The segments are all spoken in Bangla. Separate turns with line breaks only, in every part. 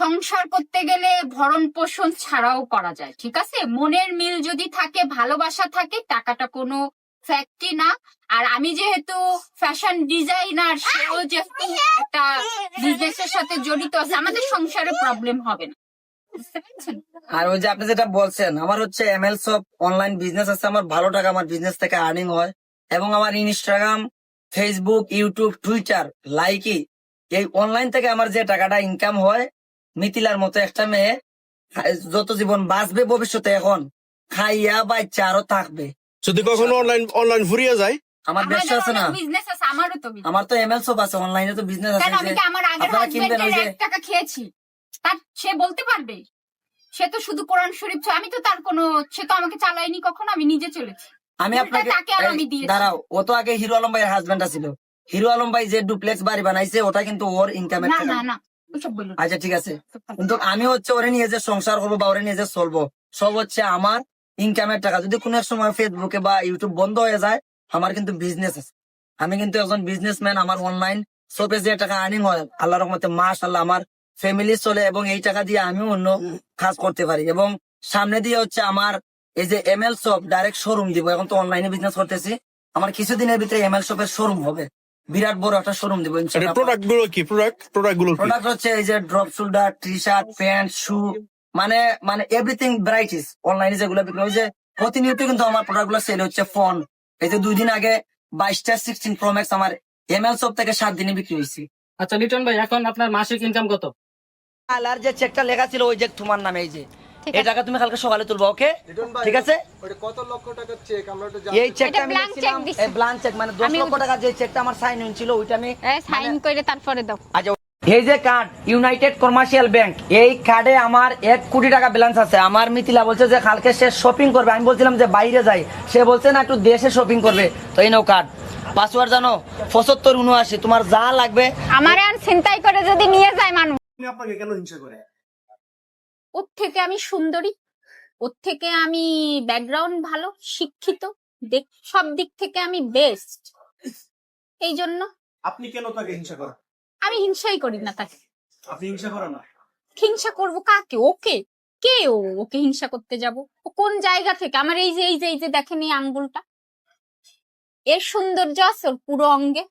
সংসার করতে গেলে ভরণ পোষণ ছাড়াও করা যায় ঠিক আছে? মনের মিল যদি থাকে ভালোবাসা থাকে টাকাটা কোনো ফ্যাক্টরি না। আর আমি যেহেতু ফ্যাশন ডিজাইনার সেও যেহেতু একটা বিজনেসের সাথে জড়িত আছে আমাদের সংসারে প্রবলেম হবে না। বুঝতে
আর ওই যে আপনি যেটা বলছেন আমার হচ্ছে এমএল সব অনলাইন বিজনেস আছে আমার ভালো টাকা আমার বিজনেস থেকে আর্নিং হয়। এবং আমার Instagram Facebook YouTube Twitter Likee এই অনলাইন থেকে আমার যে টাকাটা ইনকাম হয় মিথিলার মতো একটা মেয়ে যত জীবন বাঁচবে ভবিষ্যতে এখন খাইয়া বাচ্চা আরও থাকবে।
যদি কখনো অনলাইন অনলাইন ফুরিয়ে যায়?
আমার ব্যবসা আছে না।
বিজনেস আছে আমারও তো
আমার তো এমএল সব আছে অনলাইনে তো বিজনেস আছে
আমি কি আমার আগের হাজবেন্ডের টাকা খেয়েছি? তার সে বলতে পারবে? সে তো শুধু কোরআন শরীফ আমি তো তার কোনো সে তো আমাকে চালায়নি কখনো আমি নিজে চলেছি।
আমি আপনাকে
তাকে আর আমি দিয়েছি।
দাঁড়াও ও তো আগে হিরো আলম ভাইয়ের হাজবেন্ড ছিল। হিরো আলম ভাই যে ডুপ্লেক্স বাড়ি বানাইছে ওটা কিন্তু ওর ইনকামের
না না না।
আচ্ছা ঠিক আছে। কিন্তু আমি হচ্ছে ওরে নিয়ে যে সংসার করব বা ওরে নিয়ে যে চলবো সব হচ্ছে আমার ইনকামের টাকা। যদি কোনো এক সময় ফেসবুকে বা ইউটিউব বন্ধ হয়ে যায় আমার কিন্তু বিজনেস আছে। আমি কিন্তু একজন বিজনেসম্যান আমার অনলাইন সবে যে টাকা আর্নিং হয় আল্লাহ রহমতে মাস আল্লাহ আমার ফ্যামিলি চলে এবং এই টাকা দিয়ে আমিও অন্য কাজ করতে পারি। এবং সামনে দিয়ে হচ্ছে আমার এই যে M L shop direct showroom দিব। এখন তো অনলাইনে বিজনেস করতেছি। আমার কিছুদিনের ভিতরে এম এল শপের শোরুম হবে। বিরাট বড় একটা শোরুম দিব ইনশাআল্লাহ।
প্রোডাক্টগুলো কি? প্রোডাক্ট প্রোডাক্টগুলো
প্রোডাক্ট হচ্ছে এই যে drop shoulder T shirt pant shoe মানে মানে এভরিথিং ভ্যারাইটিস অনলাইনে যেগুলো বিক্রি হয়। যে প্রতিনিয়ত কিন্তু আমার প্রোডাক্টগুলো সেল হচ্ছে ফোন এই যে দুই দিন আগে বাইশটা সিক্সটিন প্রো ম্যাক্স আমার এম এল শপ থেকে সাত দিনে বিক্রি হয়েছে।
আচ্ছা লিটন ভাই এখন আপনার মাসিক ইনকাম কত?
আর যে চেকটা লেখা ছিল ওই যে তোমার নামে এই যে। এই টাকা তুমি কালকে সকালে তুলবো ওকে? ঠিক আছে?
কত লক্ষ টাকার চেক আমরা তো
এই চেকটা আমি। এই ব্লাঙ্ক চেক মানে দশ
আমি
লক্ষ টাকা যে চেকটা আমার সাইন ছিল ওইটা আমি
সাইন করে তারপরে দাও।
আচ্ছা এই যে কার্ড ইউনাইটেড কমার্শিয়াল ব্যাংক এই কার্ডে আমার এক কোটি টাকা ব্যালেন্স আছে। আমার মিথিলা বলছে যে কালকে সে শপিং করবে। আমি বলছিলাম যে বাইরে যাই। সে বলছে না একটু দেশে শপিং করবে। তো এই নাও কার্ড পাসওয়ার্ড জানো? পঁচাত্তর উনআশি। তোমার যা লাগবে
আমার আর চিন্তাই করে যদি নিয়ে যায় মানুষ।
আপনাকে কেন হিংসা করে?
ওর থেকে আমি সুন্দরী ওর থেকে আমি ব্যাকগ্রাউন্ড ভালো শিক্ষিত দেখ সব দিক থেকে আমি বেস্ট এই জন্য
আপনি কেন তাকে হিংসা করেন?
আমি হিংসাই করি না তাকে।
আপনি হিংসা করেন না?
হিংসা করব কাকে? ওকে? কে ও? ওকে হিংসা করতে যাব? ও কোন জায়গা থেকে? আমার এই যে এই যে এই যে দেখেন এই আঙ্গুলটা। এর সৌন্দর্য আছে ওর পুরো অঙ্গে।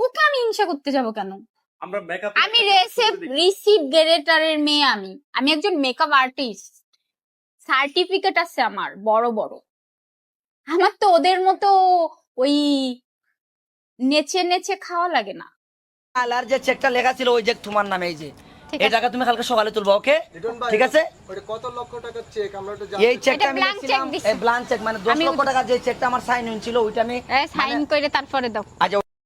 ওকে আমি হিংসা করতে যাব কেন?
আমরা মেকআপ
আমি রেসিভ রিসিভ গ্রেটারের মেয়ে আমি। আমি একজন মেকআপ আর্টিস্ট সার্টিফিকেট আছে আমার বড় বড়। আমার তো ওদের মতো ওই নেচে নেচে খাওয়া লাগে না।
আর যে চেকটা লেখা ছিল ওই যে তোমার নামে এই যে। এই টাকা তুমি কালকে সকালে তুলবো ওকে? ঠিক আছে?
কত লক্ষ টাকার চেক আমরা তো
এই চেকটা আমি এই ব্লাঙ্ক চেক মানে দশ
আমি-
লক্ষ টাকা যে চেকটা আমার সাইন ছিল ওইটা আমি
সাইন করে তারপরে দাও।
আচ্ছা